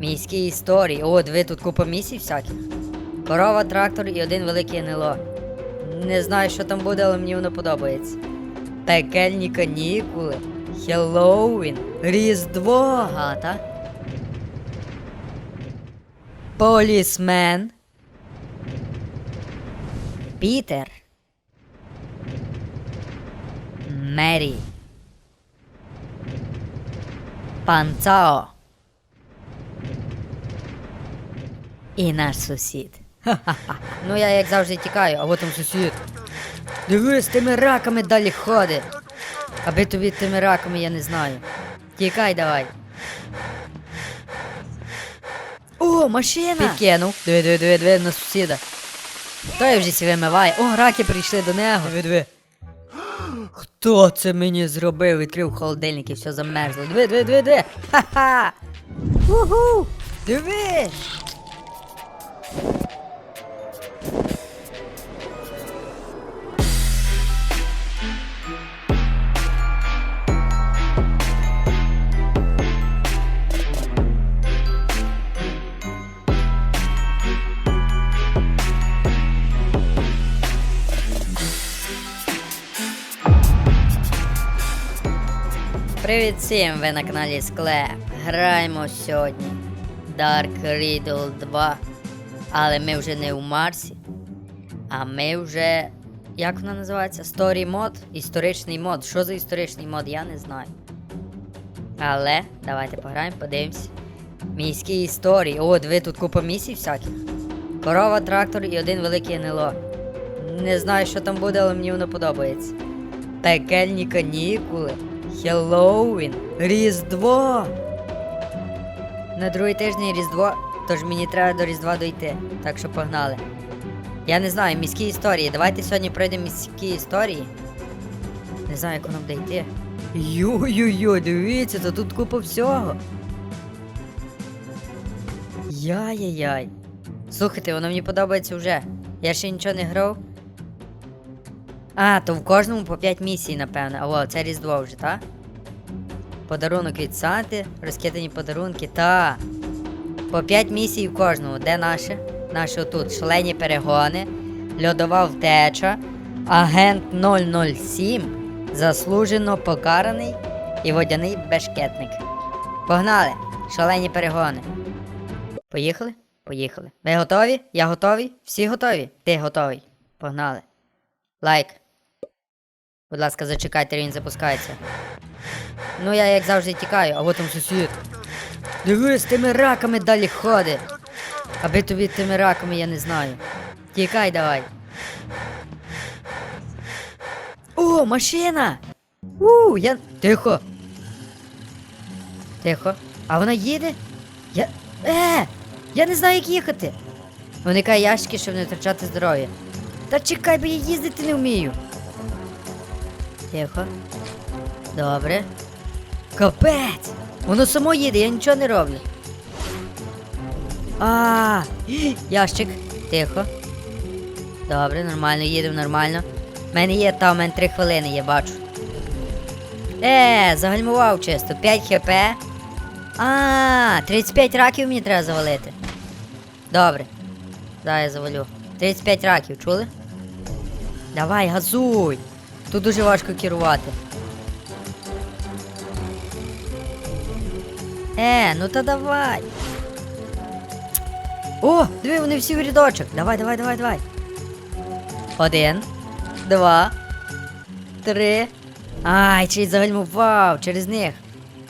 Міські історії. О, диви, тут купа місій всяких. Корова, трактор і один великий НЛО. Не знаю, що там буде, але мені воно подобається. Пекельні канікули. Хеллоуін. Різдво. Гата. Полісмен. Пітер. Мері. Пан Цао. І наш сусід. Ха-ха-ха. Ну я як завжди тікаю, а от там сусід. Дивись, тими раками далі ходи. Аби тобі тими раками я не знаю. Тікай давай. О, машина! Підкинув. Диви, диви, диви, диви на сусіда. Той вже сі вимиває. О, раки прийшли до нього. Диви, диви. Хто це мені зробив? Відкрив холодильник і все замерзло. Диви, диви, диви, диви. Ха-ха! Уху! Диви! Привіт всім! Ви на каналі Склеп. Граємо сьогодні Dark Riddle 2. Але ми вже не у Марсі. А ми вже. Як вона називається? Story мод? Історичний мод. Що за історичний мод, я не знаю. Але давайте пограємо, подивимось. Міські історії. О, диви, тут купа місій всяких. Корова, трактор і один великий НЛО. Не знаю, що там буде, але мені воно подобається. Пекельні канікули. Хеллоуін. Різдво. На другий тиждень Різдво, тож мені треба до Різдва дойти. Так що погнали. Я не знаю, міські історії. Давайте сьогодні пройдемо міські історії. Не знаю, як воно буде йти. Йо-йо-йо, дивіться, то тут купа всього. Яй-яй-яй. Слухайте, воно мені подобається вже. Я ще нічого не грав. А, то в кожному по 5 місій, напевно. А о, це Різдво вже, так? Подарунок від Санти, розкидані подарунки, та. По 5 місій в кожному. Де наше? Наше отут. Шалені перегони, льодова втеча, агент 007, заслужено покараний і водяний бешкетник. Погнали! Шалені перегони. Поїхали? Поїхали. Ви готові? Я готовий? Всі готові? Ти готовий. Погнали. Лайк. Будь ласка, зачекайте, він запускається. Ну я як завжди тікаю, а от там сусід. Дивись, тими раками далі ходи. Аби тобі тими раками я не знаю. Тікай давай. О, машина! У, я. Тихо. Тихо. А вона їде? Я. Е! Я не знаю, як їхати. Уникай ящики, щоб не втрачати здоров'я. Та чекай, бо я їздити не вмію. Тихо. Добре. Капець! Воно само їде, я нічого не роблю. А, ящик. Тихо. Добре, нормально, їдемо нормально. У мене є та, у мене 3 хвилини, я бачу. Е, загальмував чисто. 5 хп. А, 35 раків мені треба завалити. Добре. Зараз я завалю. 35 раків, чули? Давай, газуй! Тут дуже важко керувати. Е, ну та давай. О, диви, вони всі в рядочок. Давай, давай, давай, давай. Один, два, три. Ай, чи загальмував через них.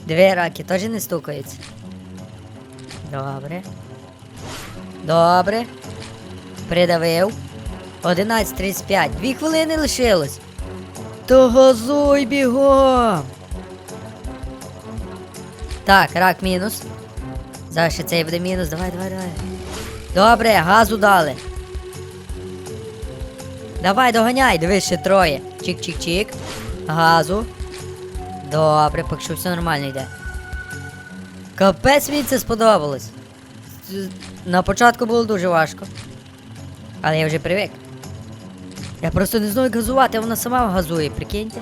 Дві раки теж не стукаються. Добре. Добре. Придавив. 11.35. Дві хвилини лишилось. То газуй бігом. Так, рак мінус. Зараз ще цей буде мінус. Давай, давай, давай. Добре, газу дали. Давай, доганяй, дивись ще троє. Чик-чик-чик. Газу. Добре, поки що все нормально йде. Капець мені це сподобалось. На початку було дуже важко. Але я вже привик. Я просто не знаю, як газувати, вона сама газує, прикиньте.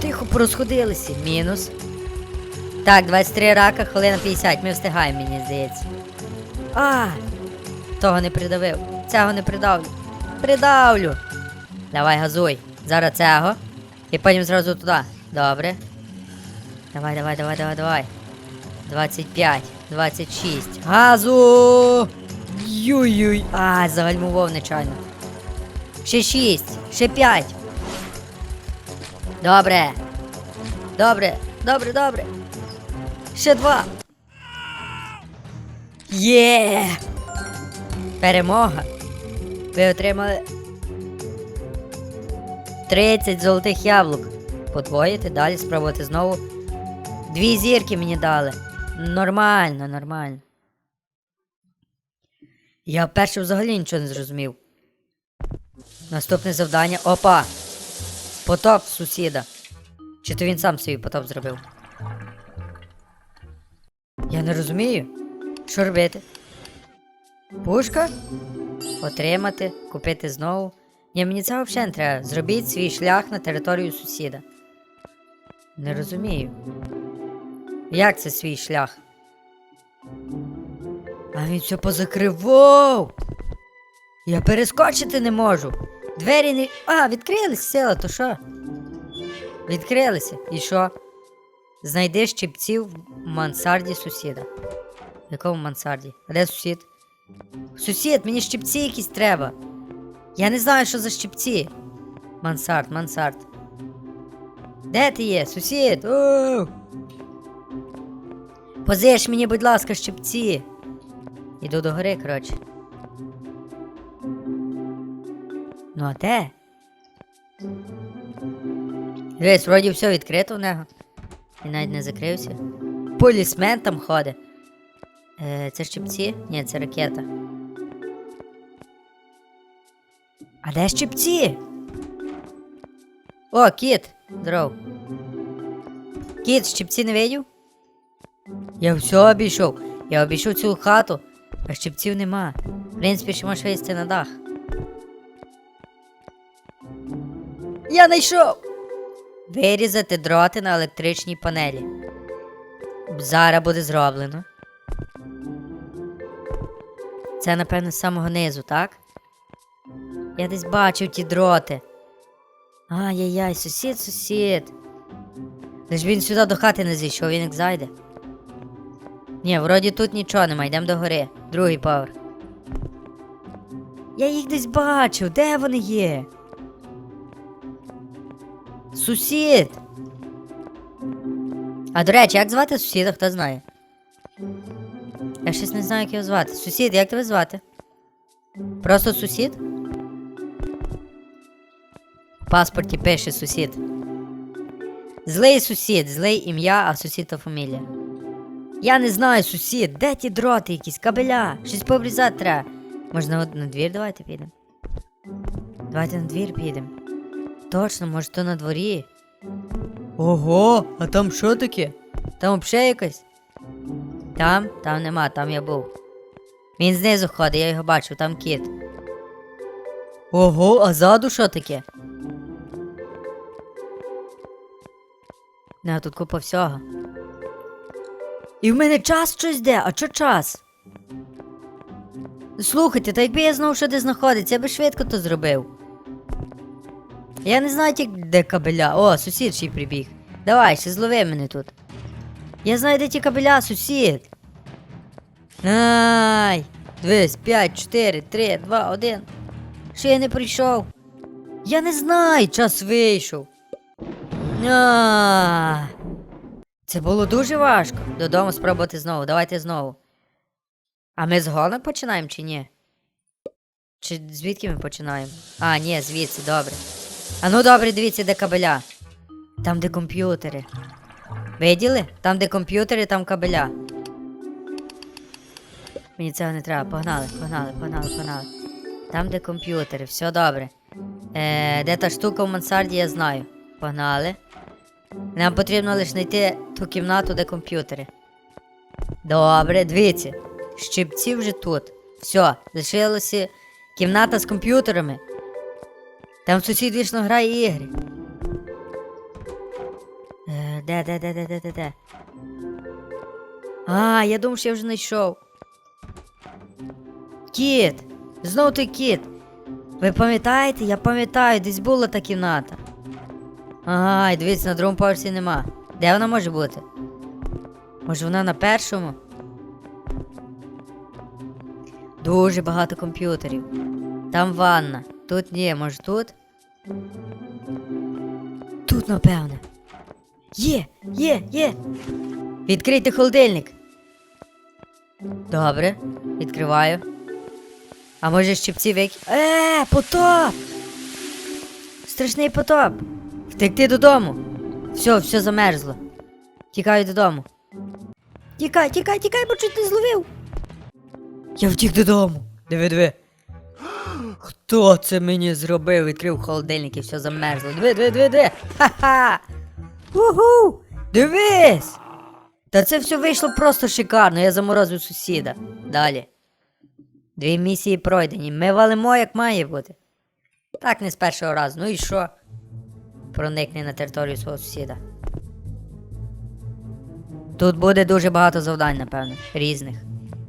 Тихо порозходилися. Мінус. Так, 23 рака, хвилина 50. Ми встигаємо, мені здається. А! Того не придавив. Цього не придавлю. Придавлю. Давай, газуй. Зараз цього. І потім зразу туди. Добре. Давай, давай, давай, давай, давай. 25, 26. Газу! Юй-юй. А, загальмував нечайно. Ще 6, ще 5. Добре. Добре, добре, добре. Ще два. Є! Перемога. Ви отримали 30 золотих яблук. Подвоїти, далі спробувати знову. Дві зірки мені дали. Нормально, нормально. Я перше взагалі нічого не зрозумів. Наступне завдання. Опа! Потоп сусіда. Чи то він сам собі потоп зробив? Я не розумію. Що робити? Пушка? Отримати, купити знову. Ні, мені це взагалі не треба. Зробіть свій шлях на територію сусіда. Не розумію. Як це свій шлях? А він все позакривав. Я перескочити не можу. Двері не. А, відкрились, сила, то що? Відкрилися. І що? Знайди щипців в мансарді сусіда. В якому мансарді? А де сусід? Сусід, мені щипці якісь треба. Я не знаю, що за щипці. Мансард, мансард. Де ти є, сусід? Оу! Позиш мені, будь ласка, щипці. Іду до гори, коротше. Ну а де? Дивись, вроді все відкрито в нього. І навіть не закрився. Полісмен там ходить. Е, це щипці? Ні, це ракета. А де щипці? О, кіт! Здоров. Кіт, щипці не видів? Я все обійшов. Я обійшов цю хату, а щипців нема. В принципі, ще можеш вилізти на дах. Я знайшов! Вирізати дроти на електричній панелі. Зараз буде зроблено. Це, напевно, з самого низу, так? Я десь бачив ті дроти. Ай-яй-яй, сусід, сусід. Лиш він сюди до хати не зійшов, він як зайде. Ні, вроді тут нічого нема, йдемо до гори. Другий поверх. Я їх десь бачив, де вони є? Сусід. А до речі, як звати сусіда, хто знає? Я щось не знаю, як його звати. Сусід, як тебе звати? Просто сусід? В паспорті пише сусід. Злий сусід, злий ім'я, а сусід то фамілія. Я не знаю, сусід, де ті дроти якісь, кабеля, щось пообрізати треба. Може на, на двір давайте підемо? Давайте на двір підемо. Точно, може то на дворі. Ого, а там що таке? Там взагалі якось? Там, там нема, там я був. Він знизу ходить, я його бачив, там кіт. Ого, а ззаду що таке? Не, тут купа всього. І в мене час щось де, а що час? Слухайте, та якби я знав, що де знаходиться, я би швидко то зробив. Я не знаю, як де кабеля. О, сусід ще прибіг. Давай, ще злови мене тут. Я знаю, де ті кабеля, сусід. Ай! Дивись, 5, 4, 3, 2, 1. Ще я не прийшов. Я не знаю, час вийшов. А, Це було дуже важко. Додому спробувати знову. Давайте знову. А ми з гонок починаємо чи ні? Чи звідки ми починаємо? А, ні, звідси, добре. А ну добре, дивіться, де кабеля. Там, де комп'ютери. Виділи? Там, де комп'ютери, там кабеля. Мені цього не треба. Погнали, погнали, погнали, погнали. Там, де комп'ютери, все добре. Е, де та штука в мансарді, я знаю. Погнали. Нам потрібно лише знайти ту кімнату, де комп'ютери. Добре, дивіться. Щипці вже тут. Все, лишилася кімната з комп'ютерами. Там сусід вічно грає ігри. Е, де, де, де, де, де, де, де? А, я думав, що я вже знайшов. Кіт! Знов той кіт. Ви пам'ятаєте? Я пам'ятаю, десь була та кімната. Ага, і дивіться, на другому поверсі нема. Де вона може бути? Може вона на першому? Дуже багато комп'ютерів. Там ванна. Тут ні, може тут? Тут, напевне. Є, є, є. Відкрийте холодильник. Добре, відкриваю. А може щипці вик... Е, потоп! Страшний потоп! Втекти додому. Все, все замерзло. Тікаю додому. Тікай, тікай, тікай, бо чуть не зловив. Я втік додому. Диви, диви. Хто це мені зробив? Відкрив холодильник і все замерзло. Диви, диви, диви, диви. Ха-ха! Уху! Дивись! Та це все вийшло просто шикарно, я заморозив сусіда. Далі. Дві місії пройдені. Ми валимо, як має бути. Так не з першого разу. Ну і що? Проникне на територію свого сусіда. Тут буде дуже багато завдань, напевно, різних.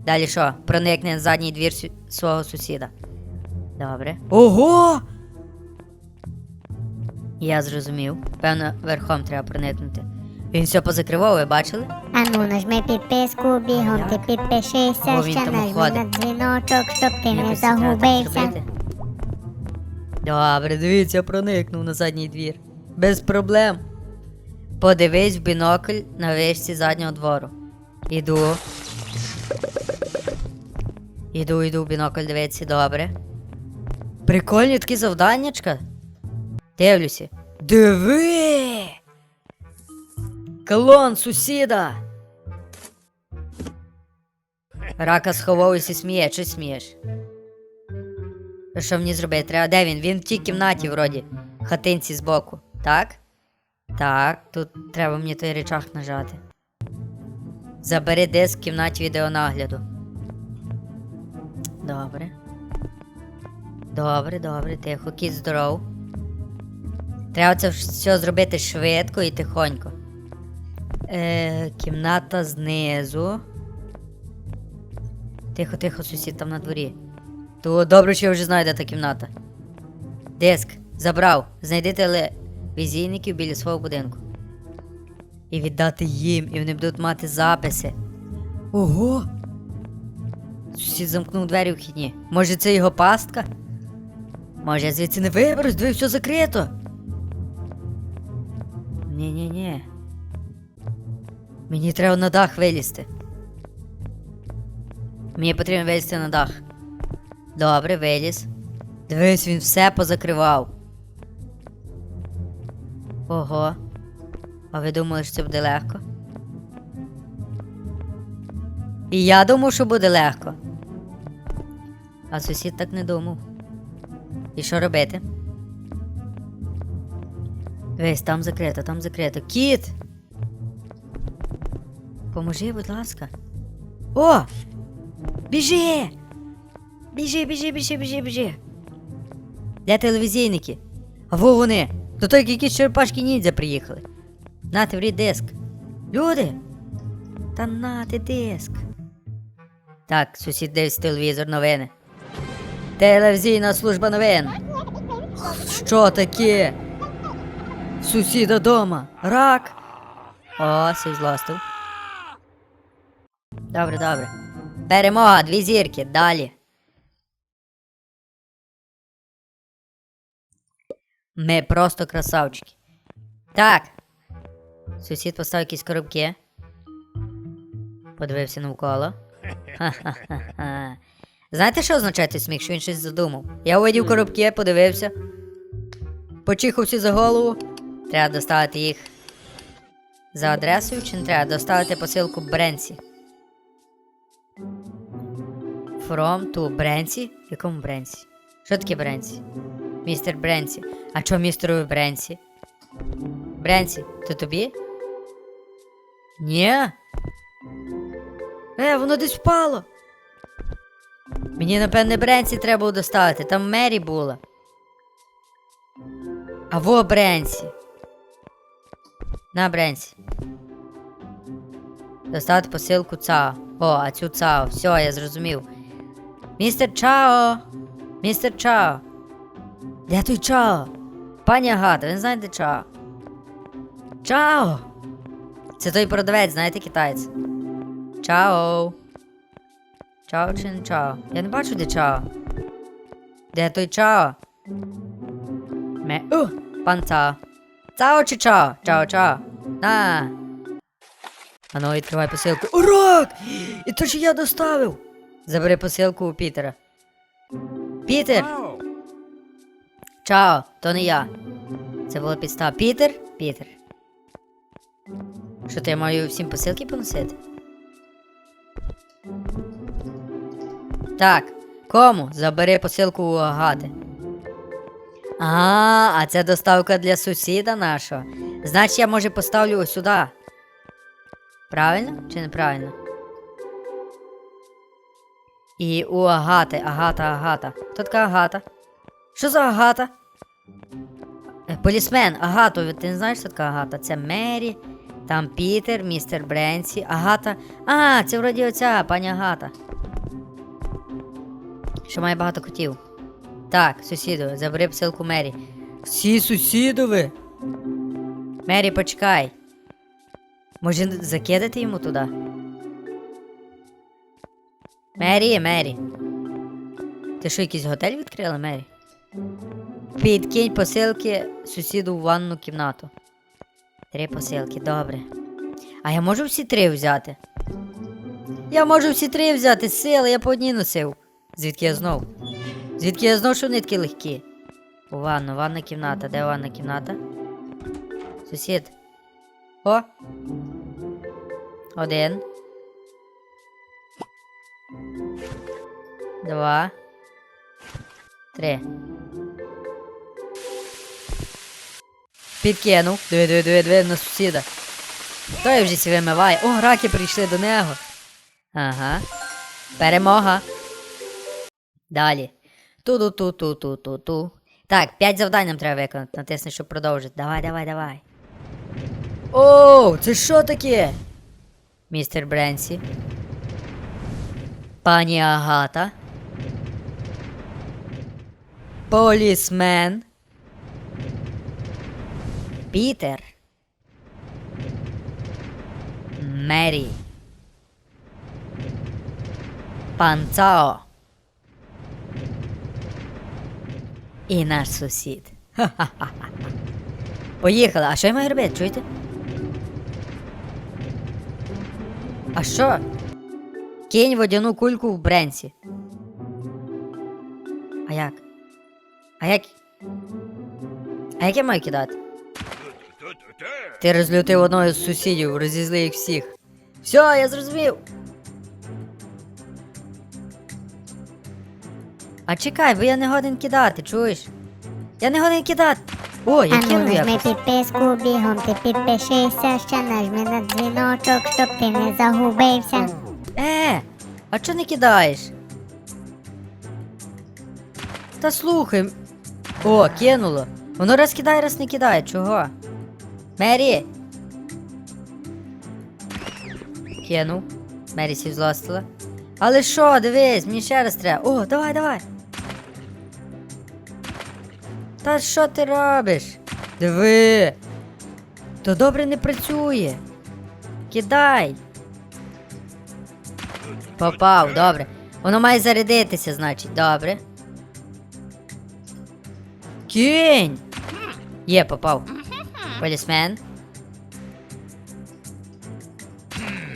Далі що? Проникне на задній двір свого сусіда. Добре. Ого! Я зрозумів. Певно, верхом треба проникнути. Він все позакривав, ви бачили? Ану, нажми підписку, бігом ти підпишися, О, він ще там нажми ходить. на дзвіночок, щоб ти не Якось це треба загубився. зробити. Добре, дивіться, проникнув на задній двір. Без проблем. Подивись в бінокль на вишці заднього двору. Іду. Іду, іду в бінокль дивитися, добре. Прикольні такі завданнячка. Дивлюся. Диви! Клон сусіда! Рака сховався і сміє, чи смієш? Що мені зробити? Треба де він? Він в тій кімнаті, вроді, хатинці збоку. Так? Так, тут треба мені той речах нажати. Забери диск в кімнаті відеонагляду. Добре. Добре, добре, тихо, кіт здоров. Треба це все зробити швидко і тихонько. Е, кімната знизу. Тихо, тихо, сусід там на дворі. То добре, що я вже знаю, де та кімната. Диск, забрав. Знайди телевізійників біля свого будинку. І віддати їм, і вони будуть мати записи. Ого! Сусід замкнув двері вхідні. Може, це його пастка? Може, я звідси не виберусь, дві все закрито. Ні-ні-ні. Мені треба на дах вилізти. Мені потрібно вилізти на дах. Добре, виліз. Дивись, він все позакривав. Ого. А ви думали, що це буде легко? І я думав, що буде легко. А сусід так не думав. І що робити? Дивись, там закрито, там закрито. Кіт! Поможи, будь ласка. О! Біжи! Біжи, біжи, біжи, біжи, біжи. Де телевізійники? А во вони! До той якісь черепашки ніндзя приїхали. Нате, врі диск. Люди! Та нате диск. Так, сусід дивиться телевізор новини. Телевізійна служба новин. Що таке? Сусіда дома. Рак. О, сей злостив. Добре, добре. Перемога, дві зірки, далі. Ми просто красавчики. Так. Сусід поставив якісь коробки. Подивився навколо. Ха-ха-ха. Знаєте, що означає той сміх, що він щось задумав? Я увидів коробки, подивився. Почихався за голову. Треба доставити їх за адресою, чи не треба доставити посилку Бренсі. From to Бренсі? Якому Бренсі? Що таке Бренсі? Містер Бренсі. А чого містерові Бренсі? Бренсі, то тобі? Ні. Е, воно десь впало. Мені, напевне, Бренсі треба було доставити. Там Мері була. А во Бренсі. На Бренсі. Доставити посилку ЦАО. О, а цю ЦАО. Все, я зрозумів. Містер Чао! Містер Чао! Де той Чао? Пані Агата, ви знаєте Чао? Чао! Це той продавець, знаєте, китаєць. Чао! Чао чи не чао? Я не бачу, де чао. Де той чао? Ме. У! Пан Цао. Цао чи чао? Чао, чао. На. Ану, відкривай посилку. Урок! І то ж я доставив. Забери посилку у Пітера. Пітер! Чао, то не я. Це була підстава. Пітер? Пітер. Що ти я маю всім посилки поносити? Так, кому? Забери посилку у Агати. А, а це доставка для сусіда нашого. Значить, я може поставлю ось сюди. Правильно чи неправильно? І у Агати, Агата, Агата. Хто така Агата? Що за Агата? Е, Полісмен, Агату, ти не знаєш, що така Агата? Це Мері, там Пітер, містер Бренсі, Агата. А, це вроді оця, пані Агата. Що має багато котів. Так, сусіду, забери посилку Мері. Всі сусідові. Мері, почекай. Може закидати йому туди? Мері, Мері. Ти що, якийсь готель відкрила, Мері? Підкинь посилки сусіду в ванну кімнату. Три посилки, добре. А я можу всі три взяти? Я можу всі три взяти, сили, я по одній носив. Звідки я знов? Звідки я знов, що вони такі легкі? У ванну, ванна кімната. Де ванна кімната? Сусід. О. Один. Два. Три. Підкинув. Диви, диви, диви, диви на сусіда. Той вже сі вимиває. О, раки прийшли до нього. Ага. Перемога. Далі. Ту-ду-ту-ту-ту-ту-ту. Так, п'ять завдань нам треба виконати. Натисни, щоб продовжити. Давай, давай, давай. О, це що таке? Містер Бренсі. Пані Агата. Полісмен. Пітер. Мері. Пан Цао. І наш сусід. Ха-ха-ха. Поїхали. А що я маю робити? Чуєте? А що? Кинь водяну кульку в бренсі. А як? А як? А як я маю кидати? Ти розлютив одного з сусідів, розізли їх всіх. Все, я зрозумів. А чекай, бо я не годен кидати, чуєш? Я не годен кидати. О, я Ану, кинув нажми якось. підписку, бігом ти підпишися, ще нажми на дзвіночок, щоб ти не загубився. Е, а чого не кидаєш? Та слухай. О, кинуло. Воно раз кидає, раз не кидає. Чого? Мері. Кинув. Мері сі злостила. Але що, дивись, мені ще раз треба. О, давай, давай. Та що ти робиш? Диви. То добре не працює. Кидай. Попав, добре. Воно має зарядитися, значить, добре. Кінь! Є, попав. Полісмен.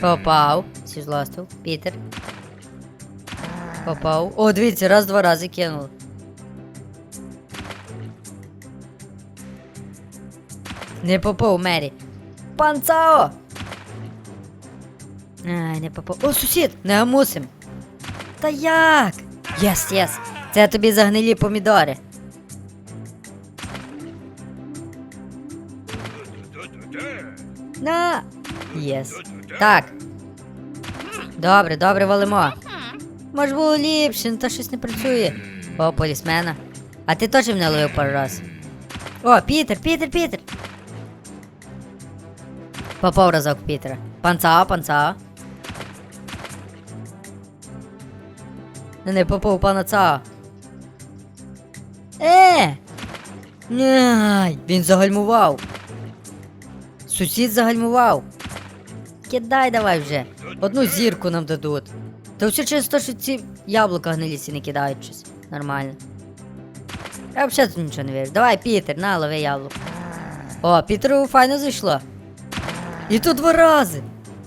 Попав. Сізлостив. Пітер. Попав. О, дивіться, раз-два рази кинув. Не попав, Мері. Пан Цао! Ай, не попав. О, сусід! Не гамусим. Та як? Єс, єс. Це тобі загнилі помідори. На. Єс. Так. Добре, добре, валимо. Може було ліпше, ну та щось не працює. О, полісмена. А ти теж мене ловив пару раз. О, Пітер, Пітер, Пітер. Попав разок в Пітера. Панца, панца. Не, не попав пана ца. Е! Няй, він загальмував. Сусід загальмував. Кидай давай вже. Одну зірку нам дадуть. Та все через те, що ці яблука гнилісі не кидають щось. Нормально. Я взагалі тут нічого не вірю. Давай, Пітер, на, лови яблуко. О, Пітеру файно зайшло. І тут два рази.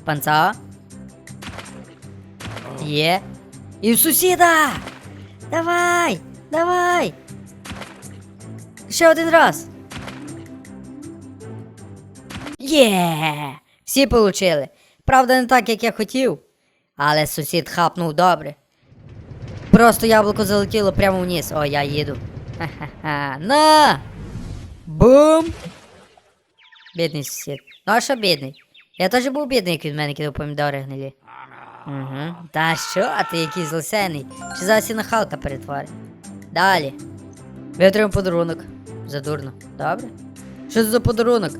Панца. Є. І в сусіда. Давай, давай. Ще один раз. Є! Всі получили. Правда, не так, як я хотів. Але сусід хапнув добре. Просто яблуко залетіло прямо вниз. О, я їду. Ха-ха-ха. На! Бум! Бідний сусід. Ну а що бідний? Я теж був бідний, як від мене кидав помідори гнилі. Угу. Та що, ти який злосений? Чи зараз і нахалка перетворить? Далі. Витримав подарунок. Задурно. Добре? Що це за подарунок?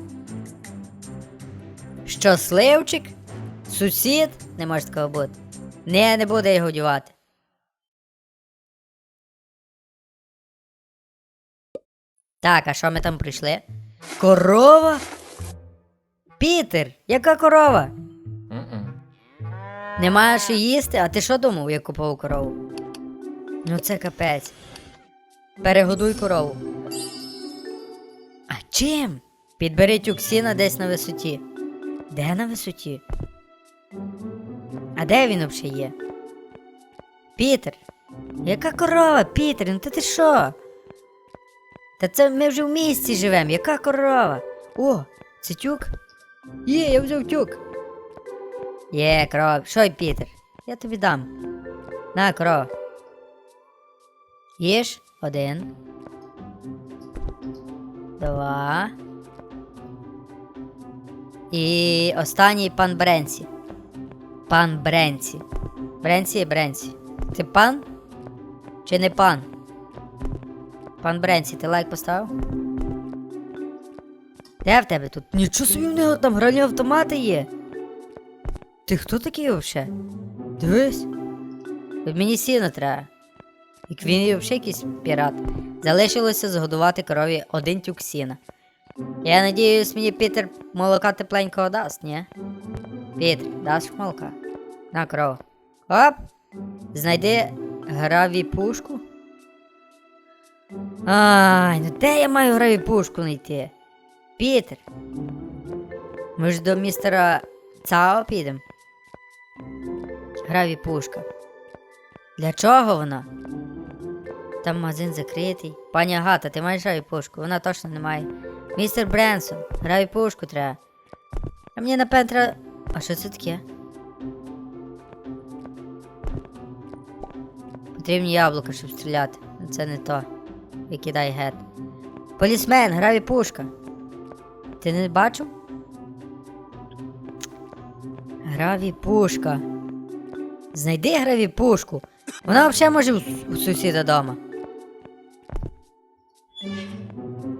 Щасливчик? Сусід? Не може такого бути. Не, не буде його дівати. Так, а що ми там прийшли? Корова? Пітер, яка корова? Немає що їсти, а ти що думав, як купував корову? Ну це капець. Перегодуй корову. А чим? Підбери тюксіна десь на висоті. Де на висоті? А де він взагалі є? Пітер. Яка корова, Пітер? Ну та ти що? Та це ми вже в місті живемо. Яка корова? О, це тюк? Є, я взяв тюк. Є, корова. Що Пітер? Я тобі дам. На, корова. Їж один. Два. І останній пан Бренсі. Пан Бренсі. Бренсі і Бренсі. Ти пан? Чи не пан? Пан Бренсі, ти лайк поставив? Де в тебе тут? Нічого собі в нього там гральні автомати є. Ти хто такий взагалі? Дивись. Тут мені сіно треба. Як він взагалі якийсь пірат. Залишилося згодувати корові один тюк сіна. Я надіюсь, мені Пітер молока тепленького дасть, ні? Пітер, даш молока? На корова. Оп! Знайди граві пушку. Ай, ну де я маю граві пушку знайти? Пітер. Ми ж до містера Цао підемо. Граві пушка. Для чого вона? Там магазин закритий. Пані Агата, ти маєш граві пушку? Вона точно не має. Містер Бренсон, граві пушку треба. А мені напевно треба. А що це таке? Потрібні яблука, щоб стріляти. Це не то. Викидай гет. Полісмен, граві пушка. Ти не бачив? Граві пушка. Знайди граві пушку. Вона взагалі може у, сусіда дома.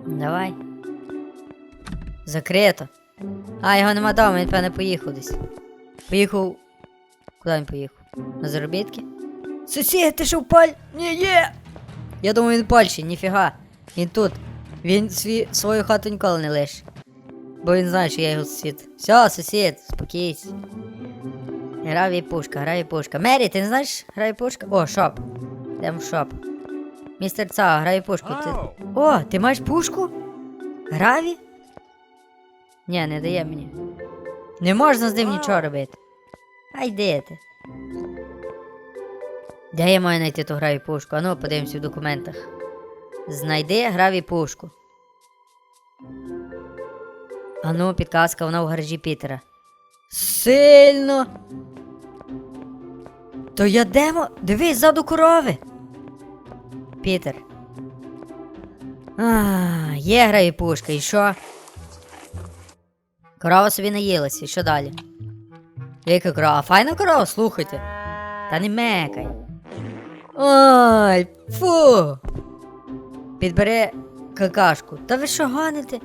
Давай. Закрито. А, його нема дома, він певне поїхав десь. Поїхав. Куди він поїхав? На заробітки? Сусід, ти що в Паль... Ні, є! Я думаю, він в ніфіга. Він тут. Він свій, свою хату ніколи не лише. Бо він знає, що я його сусід. Все, сусід, спокійся. Гравій пушка, гравій пушка. Мері, ти не знаєш гравій пушка? О, шоп. Йдемо в шоп. Містер Ца, гравій пушку. Ти... О, ти маєш пушку? Граві? Ні, не дає мені. Не можна з ним нічого робити. А йди ти. Де я маю знайти ту граві пушку? Ану, подивимося в документах. Знайди граві пушку. Ану, підказка, вона в гаражі Пітера. Сильно. То я демо. Дивись, ззаду корови. Пітер. А, є граві пушка, і що? Корова собі наїлася, і що далі? Яка корова? Файна корова, слухайте. Та не мекай. Ой, фу. Підбери какашку. Та ви що гоните?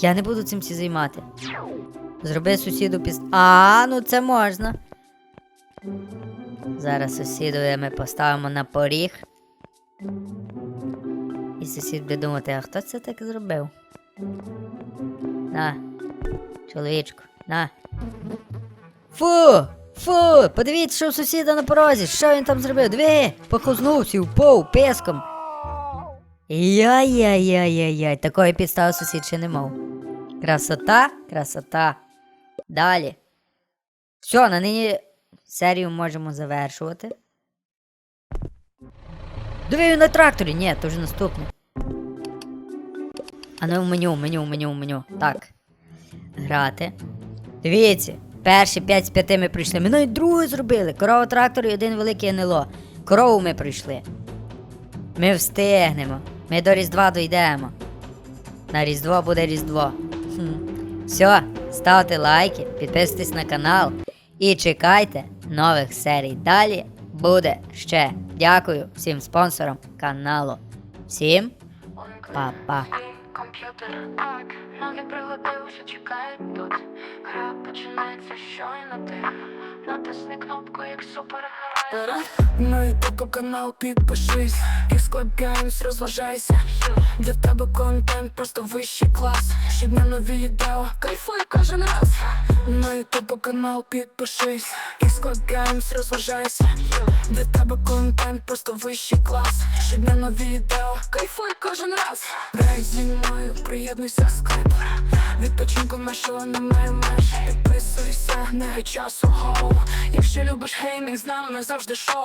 Я не буду цим всі займати. Зроби сусіду піс. А, ну це можна. Зараз сусідові ми поставимо на поріг. І сусід буде думати, а хто це так зробив? На, чоловічку, на. Фу! Фу! Подивіться, що у сусіда на порозі. Що він там зробив? Диви! Похознувся, впав песком. Яй-яй-яй-яй-яй. Такої підстави сусід ще не мав. Красота, красота. Далі. Все, на нині серію можемо завершувати. Диви він на тракторі. Ні, то вже наступне. А ну в меню, меню, меню, меню. Так. Грати. Дивіться, перші 5 з 5 ми пройшли. Ми навіть другу зробили. Корова трактор і один великий НЛО. Корову ми пройшли. Ми встигнемо. Ми до Різдва дійдемо. На Різдво буде Різдво. Хм. Все, ставте лайки, підписуйтесь на канал і чекайте нових серій. Далі буде ще. Дякую всім спонсорам каналу. Всім па-па. Комп'ютер, так, нові пригоди вже чекають тут. Гра починається щойно ти. Натисни кнопку як супергерой. На ютуб канал підпишись. Xcode Games розважайся. Для тебе контент просто вищий клас. Щодня нові відео, кайфуй кожен раз. На ютуб канал підпишись. Xcode Games розважайся. Для тебе контент просто вищий клас. Щодня нові відео, кайфуй кожен раз. Грай зі мною, приєднуйся скайпер. Відпочинку нашого немає меж. Підписуйся, не часу гоу. Якщо любиш геймінг, з нами завжди шоу.